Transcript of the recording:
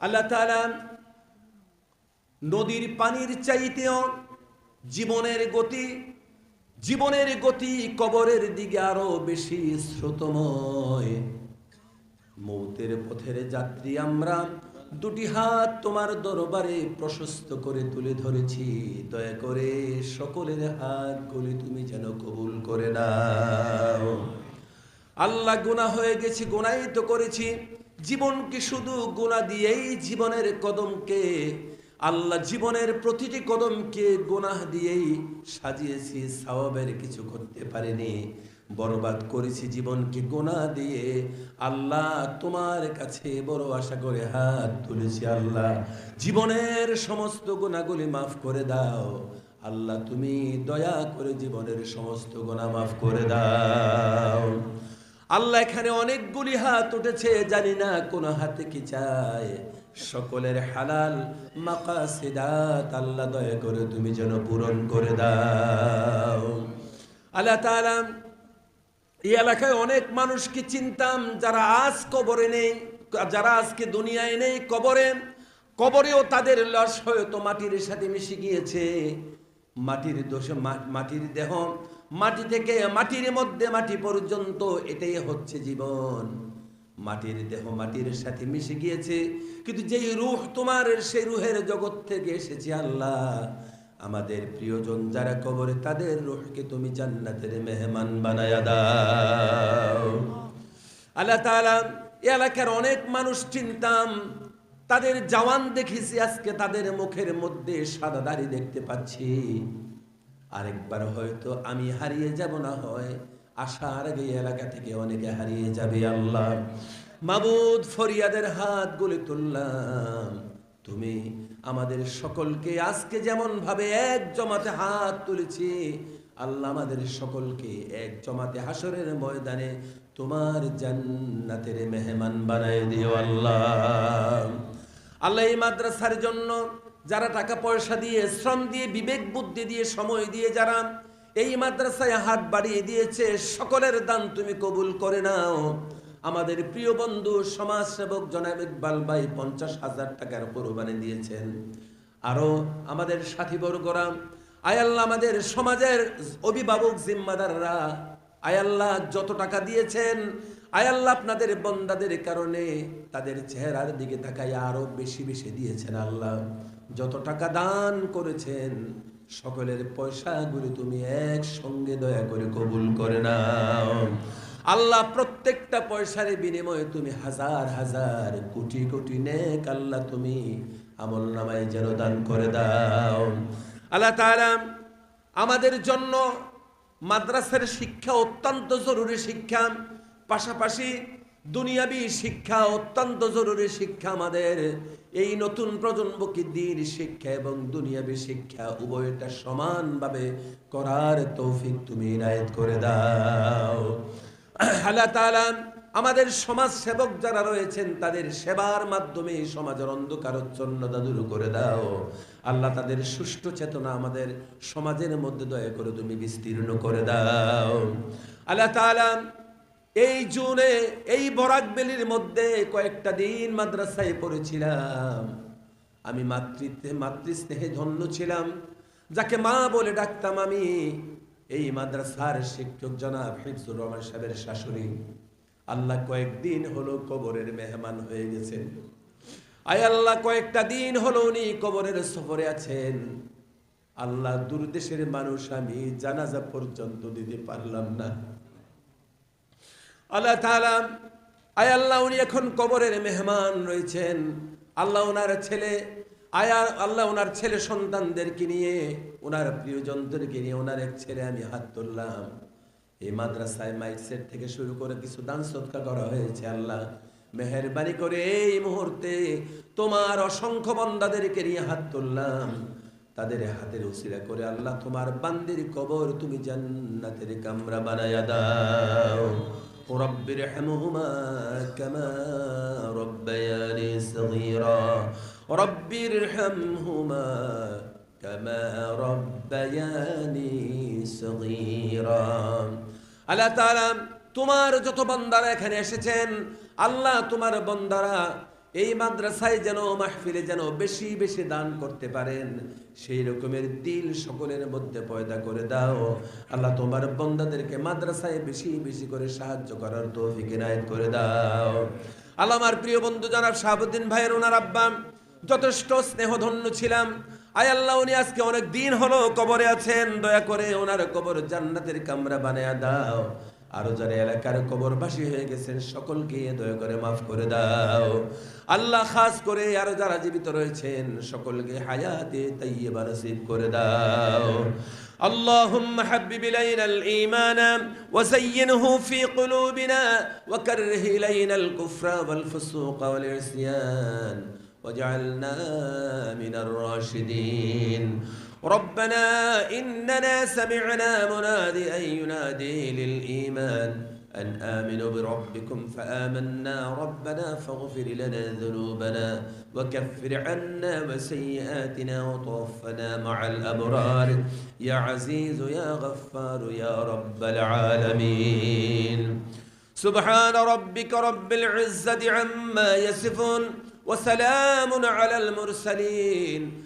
আল্লাহ নদীর পানির চাইতেও জীবনের গতি জীবনের গতি কবরের দিকে আরও বেশি স্রোতময়। মৌতের পথের যাত্রী আমরা দুটি হাত তোমার দরবারে প্রশস্ত করে তুলে ধরেছি। দয়া করে সকলের হাত হাতগুলি তুমি যেন কবুল করে নাও। আল্লাহ গুনাহ হয়ে গেছি গুনাই তো করেছি। জীবনকে শুধু গোনা দিয়েই জীবনের কদমকে, আল্লাহ জীবনের প্রতিটি কদমকে গুনাহ দিয়েই সাজিয়েছি, সওয়াবের কিছু করতে পারিনি। বরবাদ করেছি জীবনকে গোনা দিয়ে। আল্লাহ তোমার কাছে বড় আশা করে হাত তুলেছি, আল্লাহ। জীবনের সমস্ত গোনাগুলি মাফ করে দাও। আল্লাহ তুমি দয়া করে জীবনের সমস্ত গোনা মাফ করে দাও। আল্লাহ এখানে অনেকগুলি হাত উঠেছে, জানি না কোন হাতে কি চায়। সকলের হালাল মাকাসিদাত আল্লাহ দয়া করে তুমি যেন পূরণ করে দাও। আল্লাহ তাআলা এই এলাকায় অনেক মানুষকে চিনতাম, যারা আজ কবরে নেই, যারা আজকে দুনিয়ায় নেই কবরে, কবরেও তাদের লস হয়তো মাটির সাথে মিশে গিয়েছে। মাটির দোষে মাটির দেহ মাটি থেকে মাটির মধ্যে মাটি পর্যন্ত এটাই হচ্ছে জীবন। মাটির দেহ মাটির সাথে মিশে গিয়েছে, কিন্তু যেই রুহ তোমার, সেই রুহের জগৎ থেকে এসেছে আল্লাহ। আমাদের প্রিয়জন যারা কবরে, তাদের রুহকে তুমি জান্নাতের মেহমান বানায়া দাও। আল্লাহ তাআলা এ এলাকার অনেক মানুষ চিনতাম, তাদের জওয়ান দেখেছি আজকে তাদের মুখের মধ্যে সাদা দাড়ি দেখতে পাচ্ছি। আরেকবার হয়তো আমি হারিয়ে যাব না হয়। আসার আগে এলাকা থেকে অনেকে হারিয়ে যাবে, আল্লাহ। মাবুদ ফরিয়াদের হাত গলে তুললাম। তুমি আমাদের সকলকে আজকে যেমন ভাবে এক জমাতে হাত তুলেছি, আল্লাহ আমাদের সকলকে এক জমাতে হাসরের ময়দানে তোমার জান্নাতের মেহমান বানায় দিও, আল্লাহ। আল্লাহ এই মাদ্রাসার জন্য যারা টাকা পয়সা দিয়ে, শ্রম দিয়ে, বিবেক বুদ্ধি দিয়ে, সময় দিয়ে যারা এই মাদ্রাসায় হাত বাড়িয়ে দিয়েছে, সকলের দান তুমি কবুল করে নাও। আমাদের প্রিয় বন্ধু সমাজ সেবক জনাব ইকবাল ভাই পঞ্চাশ হাজার টাকার কোরবানি দিয়েছেন। আরও আমাদের সাথী বর্গরা আয়াল্লাহ আমাদের সমাজের অভিভাবক জিম্মাদাররা আয়াল্লাহ যত টাকা দিয়েছেন আয়াল্লাহ আপনাদের বন্দাদের কারণে তাদের চেহারার দিকে তাকাই আরও বেশি বেশি দিয়েছেন আল্লাহ। যত টাকা দান করেছেন, সকলের পয়সাগুলি তুমি একসঙ্গে দয়া করে কবুল করে নাও। আল্লাহ প্রত্যেকটা পয়সার বিনিময়ে তুমি হাজার হাজার কোটি কোটি নেক আল্লাহ তুমি আমল নামায় যেন দান করে দাও। আল্লাহ তাআলা আমাদের জন্য মাদ্রাসার শিক্ষা অত্যন্ত জরুরি শিক্ষা। পাশাপাশি দুনিয়াবি শিক্ষা অত্যন্ত জরুরি শিক্ষা আমাদের। এই নতুন প্রজন্মকে দিন শিক্ষা এবং দুনিয়াবি শিক্ষা উভয়টা সমানভাবে করার তৌফিক তুমি ইনায়েত করে দাও। আল্লাহ তাআলা আমাদের সমাজ সেবক যারা রয়েছেন, তাদের সেবার মাধ্যমে সমাজের অন্ধকারচ্ছন্নতা দূর করে দাও। আল্লাহ তাদের সুষ্ঠু চেতনা আমাদের সমাজের মধ্যে দয়া করে তুমি বিস্তীর্ণ করে দাও। আল্লাহ তাআলা এই জুনে, এই বরাক বেলির মধ্যে কয়েকটা দিন মাদ্রাসায় পড়েছিলাম। আমি মাতৃত্বে, মাতৃস্নেহে ধন্য ছিলাম। যাকে মা বলে ডাকতাম আমি, এই মাদ্রাসার শিক্ষক জনাব হিফজুর রহমান সাহেবের শাশুড়ি। আল্লাহ কয়েকদিন হলো কবরের মেহমান হয়ে গেছেন। আয় আল্লাহ, কয়েকটা দিন হলো উনি কবরের সফরে আছেন। আল্লাহ দূর দেশের মানুষ আমি জানাজা পর্যন্ত দিতে পারলাম না। আল্লাহ তাআলা, আয় আল্লাহ, উনি এখন কবরের মেহমান রয়েছেন। আল্লাহ ওনার ছেলে, আয়া আল্লাহ ওনার ছেলে সন্তানদেরকে নিয়ে ওনার প্রিয়জনদেরকে নিয়ে ওনার এক ছেলে আমি হাত তুললাম। এই মাদ্রাসায় মাইক সেট থেকে শুরু করে কিছু দান সৎকা করা হয়েছে, আল্লাহ। মেহরবানি করে এই মুহূর্তে তোমার অসংখ্য বন্দাদেরকে নিয়ে হাত তুললাম। তাদের হাতের উসিরা করে, আল্লাহ, তোমার বান্দির কবর তুমি জান্নাতের কামরা বানায়া দাও। رب ارحمهما كما ربياني صغيرا رب ارحمهما كما ربياني صغيرا আল্লাহ তাআলা তোমার যত বন্দারা এখানে এসেছেন আল্লাহ তোমার বন্দারা এই মাদ্রাসায় যেন মাহফিলে যেন বেশি বেশি দান করতে পারেন, সেই রকমের দিল সকলের মধ্যে পয়দা করে দাও। আল্লাহ তোমার বন্দাদেরকে মাদ্রাসায় বেশি বেশি করে সাহায্য করার তৌফিক এনায়েত করে দাও। আল্লাহ আমার প্রিয় বন্ধু জনাব শাহাবুদ্দিন ভাইয়ের ওনার আব্বা, যথেষ্ট স্নেহধন্য ছিলাম। আয় আল্লাহ, উনি আজকে অনেক দিন হলো কবরে আছেন, দয়া করে ওনার কবর জান্নাতের কামরা বানায়া দাও। আরো যারা এলাকার কবরবাসী হয়ে গেছেন সকলকে দয়া করে মাফ করে দাও আল্লাহ খাস করে আরো যারা জীবিত রয়েছেন সকলকে হায়াতে তাইয়্যিবা নসিব করে দাও اللهم حبب إلينا الإيمان وزينه في قلوبنا وكره إلينا الكفر والفسوق والعصيان واجعلنا من الراشدين ربنا إننا سمعنا منادئا ينادي للإيمان أن آمنوا بربكم فآمنا ربنا فاغفر لنا ذنوبنا وكفر عنا وسيئاتنا وتوفنا مع الأبرار. يا عزيز يا غفار يا رب العالمين. سبحان ربك رب العزة عما يصفون وسلام على المرسلين.